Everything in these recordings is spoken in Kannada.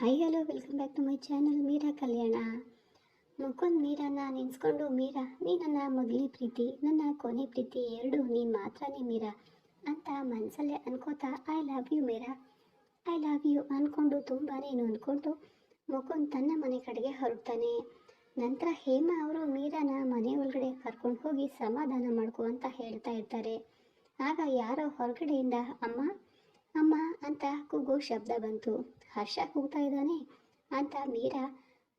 Hi hello welcome back to my channel Meera Kalyana Mukund ಮೀರಾನ ನೆನೆಸ್ಕೊಂಡು ಮೀರಾ ನೀ ನನ್ನ ಮೊದಲಿ ಪ್ರೀತಿ, ನನ್ನ ಕೊನೆ ಪ್ರೀತಿ ಎರಡು, ನೀನು ಮಾತ್ರನೇ ಮೀರಾ ಅಂತ ಮನಸ್ಸಲ್ಲೇ ಅನ್ಕೋತಾ I love you Meera. I love you ಅಂದ್ಕೊಂಡು ತುಂಬಾ ಅಂದ್ಕೊಂಡು ಮುಕುಂದ್ ತನ್ನ ಮನೆ ಕಡೆಗೆ ಹೊರಡ್ತಾನೆ. ನಂತರ ಹೇಮಾ ಅವರು ಮೀರಾನ ಮನೆ ಒಳಗಡೆ ಕರ್ಕೊಂಡು ಹೋಗಿ ಸಮಾಧಾನ ಮಾಡ್ಕೊ ಅಂತ ಹೇಳ್ತಾ ಇರ್ತಾರೆ. ಆಗ ಯಾರೋ ಹೊರಗಡೆಯಿಂದ, ಅಮ್ಮ ಅಮ್ಮ ಅಂತ ಕೂಗೋ ಶಬ್ದ ಬಂತು. ಹರ್ಷ ಕೂಗ್ತಾ ಇದ್ದಾನೆ. ಅಂತ ಮೀರಾ,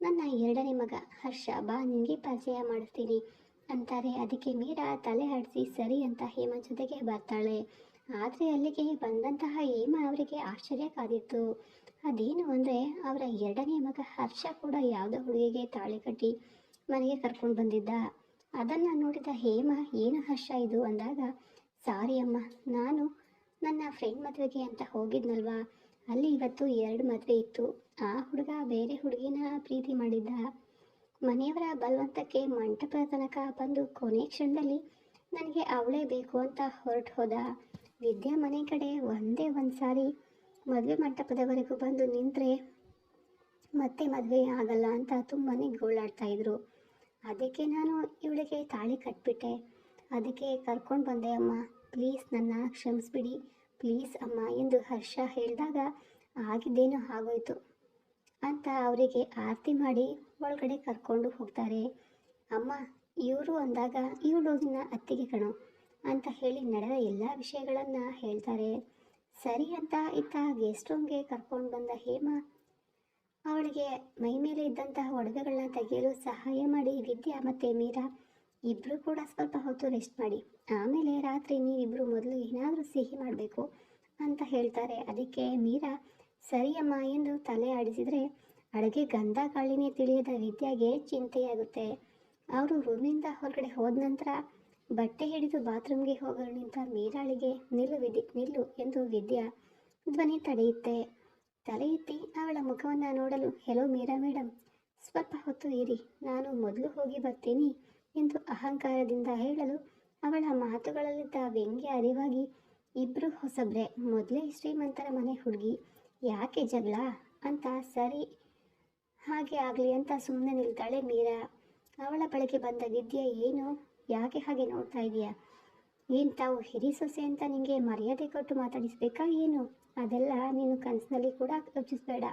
ನನ್ನ ಎರಡನೇ ಮಗ, ಹರ್ಷ, ಬಾ, ನಿನಗೆ ಪರಿಚಯ ಮಾಡಿಸ್ತೀನಿ ಅಂತಾರೆ. ಅದಕ್ಕೆ ಮೀರಾ ತಲೆ ಹಾಡಿಸಿ ಸರಿ ಅಂತ ಹೇಮ ಜೊತೆಗೆ ಬರ್ತಾಳೆ. ಆದರೆ ಅಲ್ಲಿಗೆ ಬಂದಂತಹ ಹೇಮ ಅವರಿಗೆ ಆಶ್ಚರ್ಯ ಕಾದಿತ್ತು. ಅದೇನು ಅಂದರೆ, ಅವರ ಎರಡನೇ ಮಗ ಹರ್ಷ ಕೂಡ ಯಾವುದೋ ಹುಡುಗಿಗೆ ತಾಳಿ ಕಟ್ಟಿ ಮನೆಗೆ ಕರ್ಕೊಂಡು ಬಂದಿದ್ದ. ಅದನ್ನು ನೋಡಿದ ಹೇಮ, ಏನು ಹರ್ಷ ಇದು ಅಂದಾಗ ಸಾರಿ ಅಮ್ಮ ನಾನು ನನ್ನ ಫ್ರೆಂಡ್ ಮದುವೆಗೆ ಅಂತ ಹೋಗಿದ್ನಲ್ವಾ? ಅಲ್ಲಿ ಇವತ್ತು ಎರಡು ಮದುವೆ ಇತ್ತು. ಆ ಹುಡುಗ ಬೇರೆ ಹುಡುಗಿನ ಪ್ರೀತಿ ಮಾಡಿದ್ದ. ಮನೆಯವರ ಬಲವಂತಕ್ಕೆ ಮಂಟಪದ ತನಕ ಬಂದು ಕೊನೆ ಕ್ಷಣದಲ್ಲಿ ನನಗೆ ಅವಳೇ ಬೇಕು ಅಂತ ಹೊರಟು ಹೋದ. ವಿದ್ಯಾ ಮನೆ ಕಡೆ ಒಂದೇ ಒಂದು ಸಾರಿ ಮದುವೆ ಮಂಟಪದವರೆಗೂ ಬಂದು ನಿಂತರೆ ಮತ್ತೆ ಮದುವೆ ಆಗಲ್ಲ ಅಂತ ತುಂಬಾ ಗೋಳಾಡ್ತಾ ಇದ್ರು. ಅದಕ್ಕೆ ನಾನು ಇವಳಿಗೆ ತಾಳಿ ಕಟ್ಬಿಟ್ಟೆ. ಅದಕ್ಕೆ ಕರ್ಕೊಂಡು ಬಂದೆ ಅಮ್ಮ. ಪ್ಲೀಸ್ ನನ್ನ ಕ್ಷಮಿಸ್ಬಿಡಿ. ಪ್ಲೀಸ್ ಅಮ್ಮ ಎಂದು ಹರ್ಷ ಹೇಳಿದಾಗ, ಆಗಿದ್ದೇನೋ ಆಗೋಯ್ತು ಅಂತ ಅವರಿಗೆ ಆರತಿ ಮಾಡಿ ಒಳಗಡೆ ಕರ್ಕೊಂಡು ಹೋಗ್ತಾರೆ. ಅಮ್ಮ, ಇವರು ಅಂದಾಗ ಇವಳು ನಿನ್ನ ಅತ್ತಿಗೆ ಕಣೋ ಅಂತ ಹೇಳಿ ನಡೆದ ಎಲ್ಲ ವಿಷಯಗಳನ್ನು ಹೇಳ್ತಾರೆ. ಸರಿ ಅಂತ ಇತ್ತ ಗೆಸ್ಟ್ ರೂಮ್ಗೆ ಕರ್ಕೊಂಡು ಬಂದ ಹೇಮ, ಅವಳಿಗೆ ಮೈ ಮೇಲೆ ಇದ್ದಂತಹ ಒಡವೆಗಳನ್ನ ತೆಗೆಯಲು ಸಹಾಯ ಮಾಡಿ ವಿದ್ಯಾ ಮತ್ತು ಮೀರಾ ಇಬ್ಬರು ಕೂಡ ಸ್ವಲ್ಪ ಹೊತ್ತು ರೆಸ್ಟ್ ಮಾಡಿ. ಆಮೇಲೆ ರಾತ್ರಿ ನೀವಿಬ್ಬರು ಮೊದಲು ಏನಾದರೂ ಸಿಹಿ ಮಾಡಬೇಕು ಅಂತ ಹೇಳ್ತಾರೆ. ಅದಕ್ಕೆ ಮೀರಾ, ಸರಿಯಮ್ಮ ಎಂದು ತಲೆ ಆಡಿಸಿದರೆ ಅಡುಗೆ ಗಂಧ ಕಾಳಿನೇ ತಿಳಿಯದ ವಿದ್ಯಾಗೆ ಚಿಂತೆಯಾಗುತ್ತೆ. ಅವರು ರೂಮಿಂದ ಹೊರಗಡೆ ಹೋದ ನಂತರ ಬಟ್ಟೆ ಹಿಡಿದು ಬಾತ್ರೂಮ್ಗೆ ಹೋಗಲು ನಿಂತ ಮೀರಾಳಿಗೆ ನಿಲ್ಲು ವಿದ್ಯ, ನಿಲ್ಲು ಎಂದು ವಿದ್ಯಾ ಧ್ವನಿ ತಡೆಯುತ್ತೆ. ತಲೆ ಎತ್ತಿ ಅವಳ ಮುಖವನ್ನು ನೋಡಲು, ಹೆಲೋ ಮೀರಾ ಮೇಡಮ್ ಸ್ವಲ್ಪ ಹೊತ್ತು ಇರಿ, ನಾನು ಮೊದಲು ಹೋಗಿ ಬರ್ತೀನಿ ಎಂದು ಅಹಂಕಾರದಿಂದ ಹೇಳಲು ಅವಳ ಮಾತುಗಳಲ್ಲಿದ್ದ ವ್ಯಂಗ್ಯ ಅರಿವಾಗಿ ಇಬ್ಬರು ಹೊಸಬ್ರೆ, ಮೊದಲೇ ಶ್ರೀಮಂತರ ಮನೆ ಹುಡುಗಿ, ಯಾಕೆ ಜಗಳ? ಅಂತ ಸರಿ ಹಾಗೆ ಆಗಲಿ ಅಂತ ಸುಮ್ಮನೆ ನಿಲ್ತಾಳೆ ಮೀರಾ. ಅವಳ ಬಳಕೆ ಬಂದ ವಿದ್ಯೆ ಏನು? ಯಾಕೆ ಹಾಗೆ ನೋಡ್ತಾ ಇದೀಯಾ? ಏನು ತಾವು ಹಿರಿ ಸೊಸೆ ಅಂತ ನಿಮಗೆ ಮರ್ಯಾದೆ ಕೊಟ್ಟು ಮಾತಾಡಿಸ್ಬೇಕಾ ಏನು? ಅದೆಲ್ಲ ನೀನು ಕನಸಿನಲ್ಲಿ ಕೂಡ ಯೋಚಿಸಬೇಡ.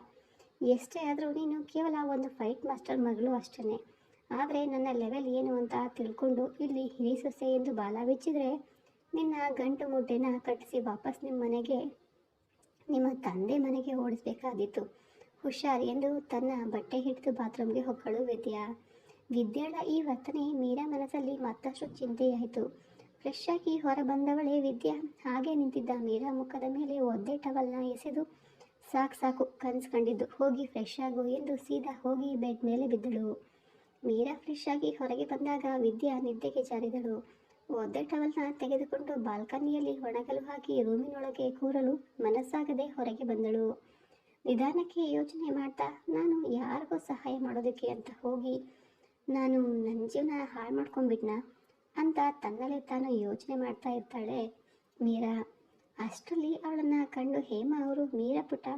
ಎಷ್ಟೇ ಆದರೂ ನೀನು ಕೇವಲ ಒಂದು ಫೈಟ್ ಮಾಸ್ಟರ್ ಮಗಳು ಅಷ್ಟೇ ಆದರೆ ನನ್ನ ಲೆವೆಲ್ ಏನು ಅಂತ ತಿಳ್ಕೊಂಡು ಇಲ್ಲಿ ಹಿರಿ ಸೊಸೆ ಎಂದು ಬಾಲ ಬಿಚ್ಚಿದರೆ ನಿನ್ನ ಗಂಟು ಮುಡ್ಡೆನ ಕಟ್ಟಿಸಿ ವಾಪಸ್ ನಿಮ್ಮ ಮನೆಗೆ, ನಿಮ್ಮ ತಂದೆ ಮನೆಗೆ ಓಡಿಸಬೇಕಾದಿತ್ತು. ಹುಷಾರ್ ಎಂದು ತನ್ನ ಬಟ್ಟೆ ಹಿಡಿದು ಬಾತ್ರೂಮ್ಗೆ ಹೊಕ್ಕಳು ವಿದ್ಯ. ವಿದ್ಯಾಳ ಈ ವರ್ತನೆ ಮೀರಾ ಮನಸ್ಸಲ್ಲಿ ಮತ್ತಷ್ಟು ಚಿಂತೆಯಾಯಿತು. ಫ್ರೆಶ್ ಆಗಿ ಹೊರ ಬಂದವಳೆ ವಿದ್ಯಾ. ಹಾಗೆ ನಿಂತಿದ್ದ ಮೀರಾ ಮುಖದ ಮೇಲೆ ಒದ್ದೆ ಟವಲ್ನ ಎಸೆದು ಸಾಕು ಸಾಕು ಕನ್ಸ್ ಕಂಡಿದ್ದು. ಹೋಗಿ ಫ್ರೆಶ್ ಆಗು ಎಂದು ಸೀದಾ ಹೋಗಿ ಬೆಡ್ ಮೇಲೆ ಬಿದ್ದಳು. ಮೀರಾ ಫ್ರೆಶ್ ಆಗಿ ಹೊರಗೆ ಬಂದಾಗ ವಿದ್ಯಾ ನಿದ್ದೆಗೆ ಜಾರಿದಳು. ಒದ್ದೆ ಟವಲ್ನ ತೆಗೆದುಕೊಂಡು ಬಾಲ್ಕನಿಯಲ್ಲಿ ಒಣಗಲು ಹಾಕಿ ರೂಮಿನೊಳಗೆ ಕೂರಲು ಮನಸ್ಸಾಗದೆ ಹೊರಗೆ ಬಂದಳು. ನಿಧಾನಕ್ಕೆ ಯೋಚನೆ ಮಾಡ್ತಾ, ನಾನು ಯಾರಿಗೂ ಸಹಾಯ ಮಾಡೋದಕ್ಕೆ ಅಂತ ಹೋಗಿ, ನಾನು ನನ್ನ ಜೀವನ ಹಾಳು ಮಾಡ್ಕೊಂಡ್ಬಿಟ್ನಾ? ಅಂತ ತನ್ನಲ್ಲೇ ತಾನು ಯೋಚನೆ ಮಾಡ್ತಾ ಇರ್ತಾಳೆ ಮೀರಾ. ಅಷ್ಟರಲ್ಲಿ ಅವಳನ್ನು ಕಂಡು ಹೇಮಾ ಅವರು, ಮೀರಾ ಪುಟ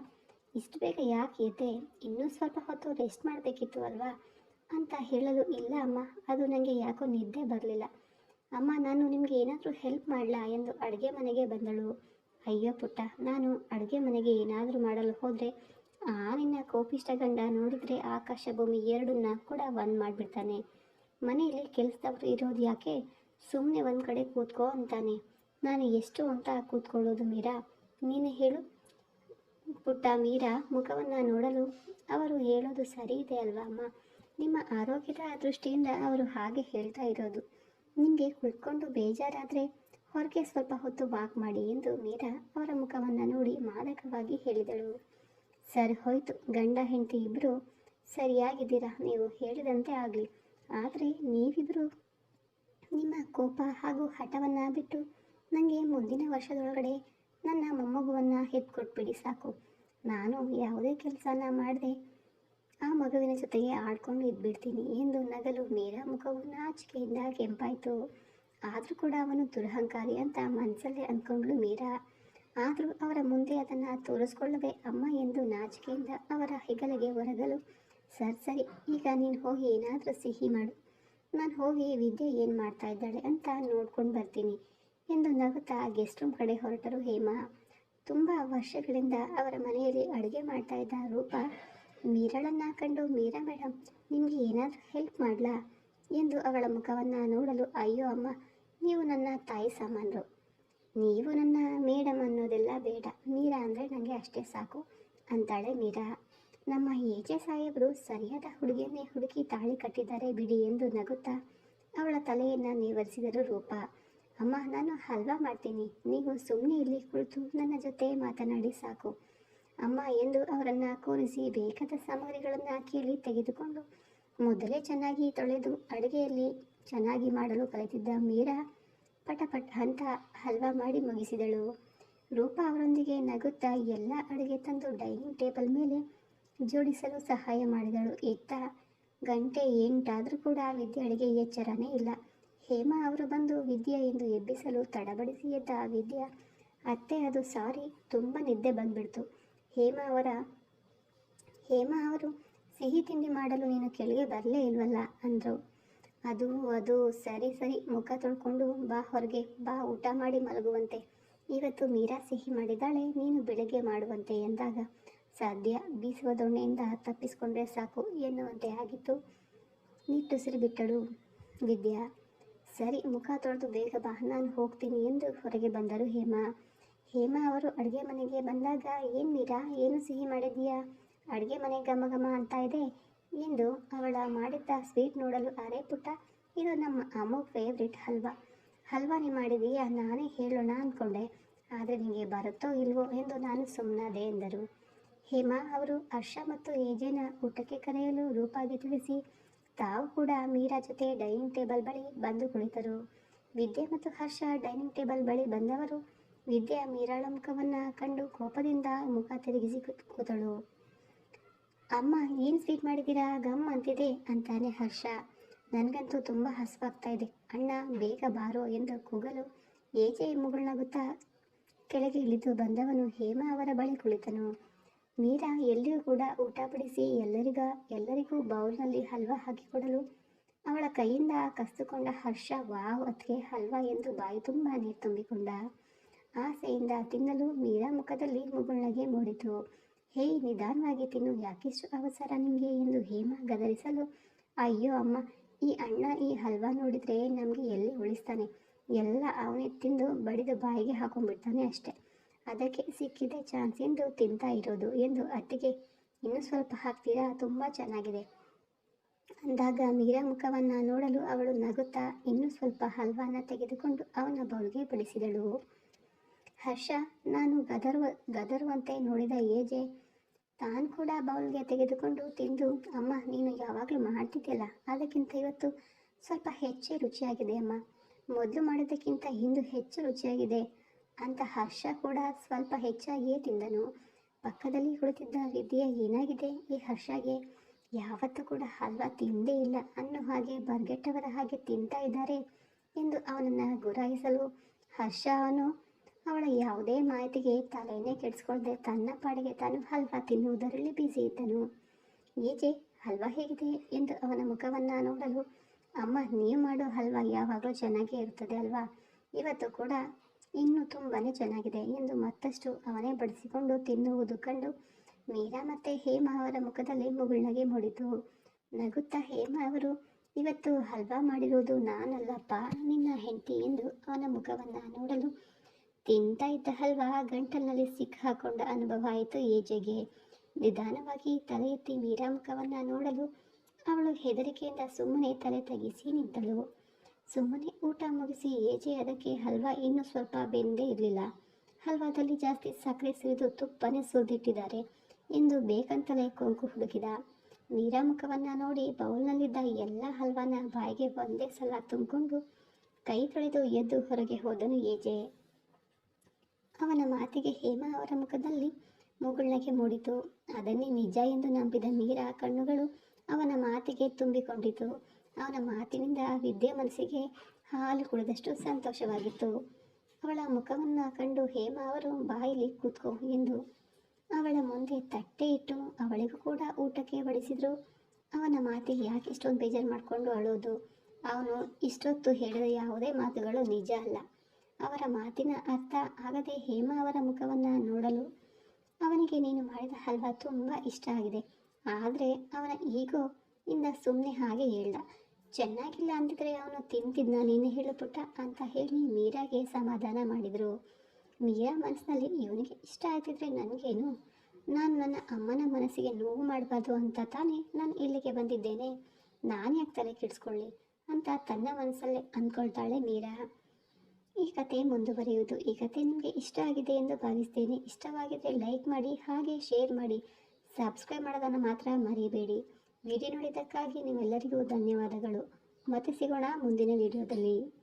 ಇಷ್ಟು ಬೇಗ ಯಾಕೆ ಎದ್ದೆ? ಇನ್ನೂ ಸ್ವಲ್ಪ ಹೊತ್ತು ರೆಸ್ಟ್ ಮಾಡಬೇಕಿತ್ತು ಅಲ್ವಾ? ಅಂತ ಹೇಳಲು ಇಲ್ಲ, ಅಮ್ಮ. ಅದು ನನಗೆ ಯಾಕೋ ನಿದ್ದೆ ಬರಲಿಲ್ಲ. ಅಮ್ಮ, ನಾನು ನಿಮಗೆ ಏನಾದರೂ ಹೆಲ್ಪ್ ಮಾಡಲಾ ಎಂದು ಅಡುಗೆ ಮನೆಗೆ ಬಂದಳು. ಅಯ್ಯೋ ಪುಟ್ಟ, ನಾನು ಅಡುಗೆ ಮನೆಗೆ ಏನಾದರೂ ಮಾಡಲು ಹೋದರೆ ಆ ನಿನ್ನ ಕೋಪಿಷ್ಟ ಗಂಡ ನೋಡಿದರೆ ಆಕಾಶ ಭೂಮಿ ಎರಡನ್ನ ಕೂಡ ಒಂದು ಮಾಡಿಬಿಡ್ತಾನೆ. ಮನೆಯಲ್ಲಿ ಕೆಲಸದವರು ಇರೋದು ಯಾಕೆ? ಸುಮ್ಮನೆ ಒಂದು ಕಡೆ ಕೂತ್ಕೋ ಅಂತಾನೆ. ನಾನು ಎಷ್ಟು ಅಂತ ಕೂತ್ಕೊಳ್ಳೋದು ಮೀರಾ? ನೀನು ಹೇಳು. ಪುಟ್ಟ ಮೀರಾ, ಮುಖವನ್ನು ನೋಡಲು ಅವರು ಹೇಳೋದು ಸರಿ ಇದೆ ಅಲ್ವಾ, ಅಮ್ಮ? ನಿಮ್ಮ ಆರೋಗ್ಯದ ದೃಷ್ಟಿಯಿಂದ ಅವರು ಹಾಗೆ ಹೇಳ್ತಾ ಇರೋದು. ನಿಮಗೆ ಕುಳ್ಕೊಂಡು ಬೇಜಾರಾದರೆ ಹೊರಗೆ ಸ್ವಲ್ಪ ಹೊತ್ತು ವಾಕ್ ಮಾಡಿ ಎಂದು ಮೀರಾ ಅವರ ಮುಖವನ್ನು ನೋಡಿ ಮಾದಕವಾಗಿ ಹೇಳಿದಳು. ಸರ್, ಹೋಯ್ತು. ಗಂಡ ಹೆಂಡತಿ ಇಬ್ಬರು ಸರಿಯಾಗಿದ್ದೀರಾ? ನೀವು ಹೇಳಿದಂತೆ ಆಗಲಿ. ಆದರೆ ನೀವಿಬ್ಬರು ನಿಮ್ಮ ಕೋಪ ಹಾಗೂ ಹಠವನ್ನು ಬಿಟ್ಟು ನನಗೆ ಮುಂದಿನ ವರ್ಷದೊಳಗಡೆ ನನ್ನ ಮೊಮ್ಮಗುವನ್ನು ಎತ್ಕೊಟ್ಬಿಡಿ ಸಾಕು. ನಾನು ಯಾವುದೇ ಕೆಲಸನ ಮಾಡದೆ ಆ ಮಗುವಿನ ಜೊತೆಗೆ ಆಡ್ಕೊಂಡು ಇದ್ಬಿಡ್ತೀನಿ ಎಂದು ನಗಲು ಮೀರಾ ಮುಖವು ನಾಚಿಕೆಯಿಂದ ಕೆಂಪಾಯಿತು. ಆದರೂ ಕೂಡ ಅವನು ದುರಹಂಕಾರಿ ಅಂತ ಮನಸ್ಸಲ್ಲೇ ಅಂದ್ಕೊಂಡ್ಳು ಮೀರಾ. ಆದರೂ ಅವರ ಮುಂದೆ ಅದನ್ನು ತೋರಿಸ್ಕೊಳ್ಳದೆ ಅಮ್ಮ ಎಂದು ನಾಚಿಕೆ ನಾಚಿಕೆಯಿಂದ ಅವರ ಹೆಗಲಿಗೆ ಒರಗಲು, ಸರ್, ಸರಿ, ಈಗ ನೀನು ಹೋಗಿ ಏನಾದರೂ ಸಿಹಿ ಮಾಡು. ನಾನು ಹೋಗಿ ವಿದ್ಯೆ ಏನು ಮಾಡ್ತಾ ಇದ್ದಾಳೆ ಅಂತ ನೋಡ್ಕೊಂಡು ಬರ್ತೀನಿ ಎಂದು ನಗುತ್ತಾ ಗೆಸ್ಟ್ ರೂಮ್ ಕಡೆ ಹೊರಟರು ಹೇಮಾ. ತುಂಬ ವರ್ಷಗಳಿಂದ ಅವರ ಮನೆಯಲ್ಲಿ ಅಡುಗೆ ಮಾಡ್ತಾ ಇದ್ದ ರೂಪ ಮೀರಳನ್ನ ಕಂಡು ಮೀರಾ ಮೇಡಮ್ ನಿಮಗೆ ಏನಾದರೂ ಹೆಲ್ಪ್ ಮಾಡಲಾ? ಎಂದು ಅವಳ ಮುಖವನ್ನು ನೋಡಲು, ಅಯ್ಯೋ ಅಮ್ಮ, ನೀವು ನನ್ನ ತಾಯಿ ಸಾಮಾನ್ರು. ನೀವು ನನ್ನ ಮೇಡಮ್ ಅನ್ನೋದೆಲ್ಲ ಬೇಡ. ಮೀರಾ ಅಂದರೆ ನನಗೆ ಅಷ್ಟೇ ಸಾಕು, ಅಂತಾಳೆ ಮೀರಾ. ನಮ್ಮ ಏಜೆ ಸಾಹೇಬರು ಸರಿಯಾದ ಹುಡುಗಿಯನ್ನೇ ಹುಡುಕಿ ತಾಳಿ ಕಟ್ಟಿದ್ದಾರೆ ಬಿಡಿ ಎಂದು ನಗುತ್ತಾ ಅವಳ ತಲೆಯನ್ನು ನೇವರಿಸಿದರು ರೂಪ. ಅಮ್ಮ, ನಾನು ಹಲ್ವಾ ಮಾಡ್ತೀನಿ. ನೀವು ಸುಮ್ಮನೆ ಇಲ್ಲಿ ಕುಳಿತು ನನ್ನ ಜೊತೆ ಮಾತನಾಡಿ ಸಾಕು. ಅಮ್ಮ ಎಂದು ಅವರನ್ನು ಕೂರಿಸಿ ಬೇಕಾದ ಸಾಮಗ್ರಿಗಳನ್ನು ಕೇಳಿ ತೆಗೆದುಕೊಂಡು ಮೊದಲೇ ಚೆನ್ನಾಗಿ ತೊಳೆದು ಅಡುಗೆಯಲ್ಲಿ ಚೆನ್ನಾಗಿ ಮಾಡಲು ಕಲಿತಿದ್ದ ಮೀರಾ ಪಟಪಟ್ ಹಂತ ಹಲ್ವಾ ಮಾಡಿ ಮುಗಿಸಿದಳು. ರೂಪಾ ಅವರೊಂದಿಗೆ ನಗುತ್ತಾ ಎಲ್ಲ ಅಡುಗೆ ತಂದು ಡೈನಿಂಗ್ ಟೇಬಲ್ ಮೇಲೆ ಜೋಡಿಸಲು ಸಹಾಯ ಮಾಡಿದಳು. ಇತ್ತ ಗಂಟೆ ಎಂಟಾದರೂ ಕೂಡ ವಿದ್ಯೆ ಅಡುಗೆ ಎಚ್ಚರನೇ ಇಲ್ಲ. ಹೇಮಾ ಅವರು ಬಂದು ವಿದ್ಯಾ ಎಂದು ಎಬ್ಬಿಸಲು ತಡಬಡಿಸಿ ಎದ್ದ ವಿದ್ಯಾ, ಅತ್ತೆ ಅದು ಸಾರಿ ತುಂಬ ನಿದ್ದೆ ಬಂದ್ಬಿಡ್ತು. ಹೇಮಾ ಅವರ, ಹೇಮಾ ಅವರು ಸಿಹಿ ತಿಂಡಿ ಮಾಡಲು ನೀನು ಕೆಳಗೆ ಬರಲೇ ಇಲ್ವಲ್ಲ ಅಂದರು. ಅದು ಅದು, ಸರಿ ಸರಿ, ಮುಖ ತೊಳ್ಕೊಂಡು ಬಾ ಹೊರಗೆ, ಬಾ, ಊಟ ಮಾಡಿ ಮಲಗುವಂತೆ. ಇವತ್ತು ಮೀರಾ ಸಿಹಿ ಮಾಡಿದ್ದಾಳೆ, ನೀನು ಬೆಳಗ್ಗೆ ಮಾಡುವಂತೆ ಎಂದಾಗ. ಸಾಧ್ಯ, ಬೀಸುವ ದೊಣ್ಣೆಯಿಂದ ತಪ್ಪಿಸ್ಕೊಂಡ್ರೆ ಸಾಕು ಎನ್ನುವಂತೆ ಆಗಿತ್ತು. ನಿಟ್ಟುಸಿರು ಬಿಟ್ಟಳು ವಿದ್ಯಾ. ಸರಿ, ಮುಖ ತೊಳೆದು ಬೇಗ ಬಾ, ನಾನು ಹೋಗ್ತೀನಿ ಎಂದು ಹೊರಗೆ ಬಂದರು ಹೇಮಾ. ಹೇಮಾ ಅವರು ಅಡುಗೆ ಮನೆಗೆ ಬಂದಾಗ, ಏನು ಮೀರಾ, ಏನು ಸಿಹಿ ಮಾಡಿದೀಯಾ ಅಡುಗೆ ಮನೆ ಘಮ ಘಮ ಅಂತ ಇದೆ. ಎಂದು ಅವಳ ಮಾಡಿದ್ದ ಸ್ವೀಟ್ ನೋಡಲು ಅರೆ ಪುಟ್ಟ ಇದು ನಮ್ಮ ಅಮ್ಮ ಫೇವ್ರೆಟ್ ಹಲ್ವಾ. ಹಲ್ವಾನೇ ಮಾಡಿದೀಯಾ? ನಾನೇ ಹೇಳೋಣ ಅಂದ್ಕೊಂಡೆ ಆದರೆ ನಿಮಗೆ ಬರುತ್ತೋ ಇಲ್ವೋ ಎಂದು ನಾನು ಸುಮ್ಮನಾದೆ ಎಂದರು. ಹೇಮಾ ಅವರು ಹರ್ಷ ಮತ್ತು ಏಜೆನ ಊಟಕ್ಕೆ ಕರೆಯಲು ರೂಪಾಗಿ ತಿಳಿಸಿ, ತಾವು ಕೂಡ ಮೀರಾ ಜೊತೆ ಡೈನಿಂಗ್ ಟೇಬಲ್ ಬಳಿ ಬಂದು ಕುಳಿತರು. ವಿದ್ಯೆ ಮತ್ತು ಹರ್ಷ ಡೈನಿಂಗ್ ಟೇಬಲ್ ಬಳಿ ಬಂದವರು ವಿದ್ಯೆ ಮೀರಾಳ ಮುಖವನ್ನು ಕಂಡು ಕೋಪದಿಂದ ಮುಖ ತಿರುಗಿಸಿ ಕೂತ್- ಕೂತಳು. ಅಮ್ಮ, ಏನು ಸ್ವೀಟ್ ಮಾಡಿದ್ದೀರಾ? ಗಮ್ ಅಂತಿದೆ ಅಂತಾನೆ ಹರ್ಷ. ನನಗಂತೂ ತುಂಬ ಹಸುವಾಗ್ತಾ ಇದೆ. ಅಣ್ಣ, ಬೇಗ ಬಾರೋ ಎಂದು ಕೂಗಲು ಏಜೆ ಮುಗುಳ್ನಾಗುತ್ತಾ ಕೆಳಗೆ ಇಳಿದು ಬಂದವನು ಹೇಮ ಅವರ ಬಳಿ ಕುಳಿತನು. ಮೀರಾ ಎಲ್ಲಿಯೂ ಕೂಡ ಊಟ ಬಡಿಸಿ ಎಲ್ಲರಿಗ, ಎಲ್ಲರಿಗೂ ಬೌಲ್ನಲ್ಲಿ ಹಲ್ವಾ ಹಾಕಿಕೊಡಲು ಅವಳ ಕೈಯಿಂದ ಕಸಿದುಕೊಂಡ ಹರ್ಷ ವಾವ್ ಅದಕ್ಕೆ ಹಲ್ವಾ ಎಂದು ಬಾಯಿ ತುಂಬ ನೀರು ತುಂಬಿಕೊಂಡ. ಆಸೆಯಿಂದ ತಿನ್ನಲು ಮೀರಾ ಮುಖದಲ್ಲಿ ಮುಗುಳ್ನಗೆ ಮೂಡಿತು. ಹೇ ನಿಧಾನವಾಗಿ ತಿನ್ನು. ಯಾಕಿಷ್ಟು ಅವಸರ ನಿಮಗೆ? ಎಂದು ಹೇಮಾ ಗದರಿಸಲು, ಅಯ್ಯೋ ಅಮ್ಮ, ಈ ಅಣ್ಣ ಈ ಹಲ್ವಾ ನೋಡಿದರೆ ನಮಗೆ ಎಲ್ಲಿ ಉಳಿಸ್ತಾನೆ? ಎಲ್ಲ ಅವನೇ ತಿಂದು ಬಡಿದು ಬಾಯಿಗೆ ಹಾಕೊಂಡ್ಬಿಡ್ತಾನೆ ಅಷ್ಟೆ. ಅದಕ್ಕೆ ಸಿಕ್ಕಿದೆ ಚಾನ್ಸ್ ಎಂದು ತಿಂತಾ ಇರೋದು ಎಂದು ಅತ್ತಿಗೆ, ಇನ್ನೂ ಸ್ವಲ್ಪ ಹಾಕ್ತೀರಾ? ತುಂಬ ಚೆನ್ನಾಗಿದೆ. ಅಂದಾಗ ಮೀರಾ ಮುಖವನ್ನು ನೋಡಲು ಅವಳು ನಗುತ್ತಾ, ಇನ್ನೂ ಸ್ವಲ್ಪ ಹಲ್ವಾನ ತೆಗೆದುಕೊಂಡು ಅವನ ಬೌಲ್ಗೆ ಬಡಿಸಿದಳು. ಹರ್ಷ, ನಾನು ಗದರುವ, ಗದರುವಂತೆ ನೋಡಿದ ಏಜೆ, ತಾನು ಕೂಡ ಬೌಲ್ಗೆ ತೆಗೆದುಕೊಂಡು ತಿಂದು, ಅಮ್ಮ, ನೀನು ಯಾವಾಗಲೂ ಮಾಡ್ತಿದ್ದೆಯಲ್ಲ ಅದಕ್ಕಿಂತ ಇವತ್ತು ಸ್ವಲ್ಪ ಹೆಚ್ಚೇ ರುಚಿಯಾಗಿದೆ, ಅಮ್ಮ. ಮೊದಲು ಮಾಡೋದಕ್ಕಿಂತ ಇಂದು ಹೆಚ್ಚು ರುಚಿಯಾಗಿದೆ ಅಂತ ಹರ್ಷ ಕೂಡ ಸ್ವಲ್ಪ ಹೆಚ್ಚಾಗಿಯೇ ತಿಂದನು. ಪಕ್ಕದಲ್ಲಿ ಕುಳಿತಿದ್ದ ವಿದ್ಯೆ ಏನಾಗಿದೆ? ಈ ಹರ್ಷಗೆ, ಯಾವತ್ತೂ ಕೂಡ ಹಲ್ವಾ ತಿಂದೇ ಇಲ್ಲ ಅನ್ನೋ ಹಾಗೆ ಬರ್ಗೆಟ್ಟವರ ಹಾಗೆ ತಿಂತಾ ಇದ್ದಾರೆ ಎಂದು ಅವನನ್ನು ಗುರಾಯಿಸಲು ಹರ್ಷ ಅವನು ಅವಳ ಯಾವುದೇ ಮಾಹಿತಿಗೆ ತಲೆಯನ್ನೇ ಕೆಡಿಸ್ಕೊಳ್ದೆ ತನ್ನ ಪಾಡಿಗೆ ತಾನು ಹಲ್ವಾ ತಿನ್ನುವುದರಲ್ಲಿ ಬ್ಯುಸಿ ಇದ್ದನು. ಏಜೆ, ಹಲ್ವಾ ಹೇಗಿದೆ ಎಂದು ಅವನ ಮುಖವನ್ನು ನೋಡಲು, ಅಮ್ಮ, ನೀವು ಮಾಡೋ ಹಲ್ವಾ ಯಾವಾಗಲೂ ಚೆನ್ನಾಗೇ ಇರ್ತದೆ ಅಲ್ವಾ? ಇವತ್ತು ಕೂಡ ಇನ್ನೂ ತುಂಬಾ ಚೆನ್ನಾಗಿದೆ ಎಂದು ಮತ್ತಷ್ಟು ಅವನೇ ಬಡಿಸಿಕೊಂಡು ತಿನ್ನುವುದು ಕಂಡು ಮೀರಾ ಮತ್ತು ಹೇಮಾ ಅವರ ಮುಖದಲ್ಲಿ ಮುಗುಳ್ನಗೆ ಮೂಡಿತು. ನಗುತ್ತಾ ಹೇಮಾ ಅವರು, ಇವತ್ತು ಹಲ್ವಾ ಮಾಡಿರುವುದು ನಾನಲ್ಲಪ್ಪ, ನಿನ್ನ ಹೆಂಡತಿ ಎಂದು ಅವನ ಮುಖವನ್ನು ನೋಡಲು ತಿಂತಾ ಇದ್ದ ಹಲ್ವಾ ಗಂಟಲಿನಲ್ಲಿ ಸಿಕ್ಕಾಕೊಂಡ ಅನುಭವ ಆಯಿತು ಏಜೆಗೆ. ನಿಧಾನವಾಗಿ ತಲೆ ಎತ್ತಿ ಮೀರಾ ಮುಖವನ್ನು ನೋಡಲು ಅವಳು ಹೆದರಿಕೆಯಿಂದ ಸುಮ್ಮನೆ ತಲೆ ತೆಗೆಸಿ ನಿಂತಳು. ಸುಮ್ಮನೆ ಊಟ ಮುಗಿಸಿ ಏಜೆ ಅದಕ್ಕೆ ಹಲ್ವಾ ಇನ್ನೂ ಸ್ವಲ್ಪ ಬೆಂದೇ ಇರಲಿಲ್ಲ. ಹಲ್ವಾದಲ್ಲಿ ಜಾಸ್ತಿ ಸಕ್ಕರೆ ಸುರಿದು ತುಪ್ಪನೇ ಸುರಿದಿಟ್ಟಿದ್ದಾರೆ. ಎಂದು ಬೇಕಂತಲೇ ಕೊಂಕು ಹುಡುಕಿದ. ಮೀರಾ ಮುಖವನ್ನು ನೋಡಿ ಬೌಲ್ನಲ್ಲಿದ್ದ ಎಲ್ಲ ಹಲ್ವಾನ ಬಾಯಿಗೆ ಒಂದೇ ಸಲ ತುಂಬಿಕೊಂಡು ಕೈ ತೊಳೆದು ಎದ್ದು ಹೊರಗೆ ಹೋದನು ಏಜೆ. ಅವನ ಮಾತಿಗೆ ಹೇಮಾ ಅವರ ಮುಖದಲ್ಲಿ ಮುಗುಳ್ನಗೆ ಮೂಡಿತು. ಅದನ್ನೇ ನಿಜ ಎಂದು ನಂಬಿದ ಮೀರಾ ಕಣ್ಣುಗಳು ಅವನ ಮಾತಿಗೆ ತುಂಬಿಕೊಂಡಿತು. ಅವನ ಮಾತಿನಿಂದ ವಿದ್ಯೆ ಮನಸ್ಸಿಗೆ ಹಾಲು ಕುಡಿದಷ್ಟು ಸಂತೋಷವಾಗಿತ್ತು. ಅವಳ ಮುಖವನ್ನು ಕಂಡು ಹೇಮಾ ಅವರು ಬಾಯಿಲಿ ಕೂತ್ಕೋ ಎಂದು ಅವಳ ಮುಂದೆ ತಟ್ಟೆ ಇಟ್ಟು ಅವಳಿಗೂ ಕೂಡ ಊಟಕ್ಕೆ ಬಡಿಸಿದ್ರು. ಅವನ ಮಾತಿಗೆ ಯಾಕೆ ಇಷ್ಟೊಂದು ಬೇಜಾರು ಮಾಡಿಕೊಂಡು ಅಳೋದು? ಅವನು ಇಷ್ಟೊತ್ತು ಹೇಳಿದ ಯಾವುದೇ ಮಾತುಗಳು ನಿಜ ಅಲ್ಲ. ಅವರ ಮಾತಿನ ಅರ್ಥ ಆಗದೆ ಹೇಮ ಅವರ ಮುಖವನ್ನು ನೋಡಲು ಅವನಿಗೆ ನೀನು ಮಾಡಿದ ಹಲ್ವಾ ತುಂಬ ಇಷ್ಟ ಆಗಿದೆ. ಆದರೆ ಅವನ ಈಗೋ ಇಂದ ಸುಮ್ಮನೆ ಹಾಗೆ ಹೇಳ್ದ. ಚೆನ್ನಾಗಿಲ್ಲ ಅಂದಿದ್ರೆ ಅವನು ತಿಂತಿದ್ನ ನೀನು ಹೇಳು ಪುಟ್ಟ ಅಂತ ಹೇಳಿ ಮೀರಾಗೆ ಸಮಾಧಾನ ಮಾಡಿದರು. ಮೀರಾ ಮನಸ್ಸಿನಲ್ಲಿ ಇವನಿಗೆ ಇಷ್ಟ ಆಗ್ತಿದ್ರೆ ನನಗೇನು? ನಾನು ನನ್ನ ಅಮ್ಮನ ಮನಸ್ಸಿಗೆ ನೋವು ಮಾಡಬಾರ್ದು ಅಂತ ತಾನೇ ನಾನು ಇಲ್ಲಿಗೆ ಬಂದಿದ್ದೇನೆ. ನಾನು ಯಾಕೆ ತಲೆ ಕೆಡಿಸ್ಕೊಳ್ಳಿ ಅಂತ ತನ್ನ ಮನಸ್ಸಲ್ಲೇ ಅಂದ್ಕೊಳ್ತಾಳೆ ಮೀರಾ. ಈ ಕತೆ ಮುಂದುವರಿಯುವುದು. ಈ ಕತೆ ನಿಮಗೆ ಇಷ್ಟ ಆಗಿದೆ ಎಂದು ಭಾವಿಸ್ತೇನೆ. ಇಷ್ಟವಾಗಿದ್ದರೆ ಲೈಕ್ ಮಾಡಿ, ಹಾಗೆ ಶೇರ್ ಮಾಡಿ. ಸಬ್ಸ್ಕ್ರೈಬ್ ಮಾಡೋದನ್ನು ಮಾತ್ರ ಮರೆಯಬೇಡಿ ವಿಡಿಯೋ ನೋಡಿದ್ದಕ್ಕಾಗಿ ನಿಮ್ಮೆಲ್ಲರಿಗೂ ಧನ್ಯವಾದಗಳು. ಮತ್ತೆ ಸಿಗೋಣ ಮುಂದಿನ ವಿಡಿಯೋದಲ್ಲಿ.